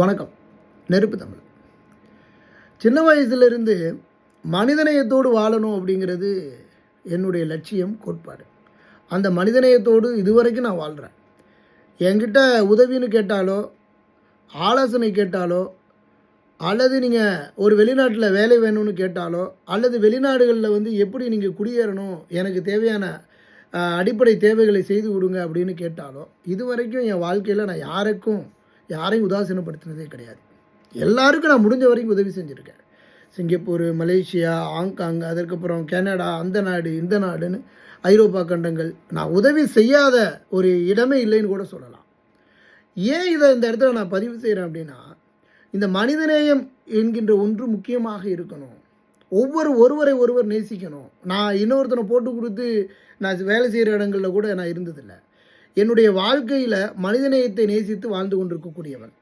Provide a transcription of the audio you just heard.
வணக்கம். நெருப்பு தமிழ். சின்ன வயசுலேருந்து மனிதநேயத்தோடு வாழணும் அப்படிங்கிறது என்னுடைய லட்சியம் கோட்பாடு. அந்த மனிதநேயத்தோடு இதுவரைக்கும் நான் வாழ்கிறேன் என்கிட்ட உதவின்னு கேட்டாலோ ஆலோசனை கேட்டாலோ அல்லது நீங்கள் ஒரு வெளிநாட்டில் வேலை வேணும்னு கேட்டாலோ அல்லது வெளிநாடுகளில் வந்து எப்படி நீங்கள் குடியேறணும் எனக்கு தேவையான அடிப்படை தேவைகளை செய்து கொடுங்க அப்படின்னு கேட்டாலோ இது வரைக்கும் என் வாழ்க்கையில் நான் யாருக்கும் யாரையும் உதாசீனப்படுத்தினதே கிடையாது. எல்லாருக்கும் நான் முடிஞ்ச வரைக்கும் உதவி செஞ்சுருக்கேன். சிங்கப்பூர் மலேசியா ஹாங்காங் அதற்கப்புறம் கனடா அந்த நாடு இந்த நாடுன்னு ஐரோப்பா கண்டங்கள். நான் உதவி செய்யாத ஒரு இடமே இல்லைன்னு கூட சொல்லலாம். ஏன் இதை இந்த இடத்துல நான் பதிவு செய்கிறேன் அப்படின்னா இந்த மனிதநேயம் என்கின்ற ஒன்று முக்கியமாக இருக்கணும். ஒவ்வொரு ஒருவரை ஒருவர் நேசிக்கணும். நான் இன்னொருத்தனை போட்டு கொடுத்து நான் வேலை செய்கிற இடங்களில் கூட நான் இருந்ததில்லை. என்னுடைய வாழ்க்கையில் மனிதநேயத்தை நேசித்து வாழ்ந்து கொண்டிருக்கக்கூடியவன்.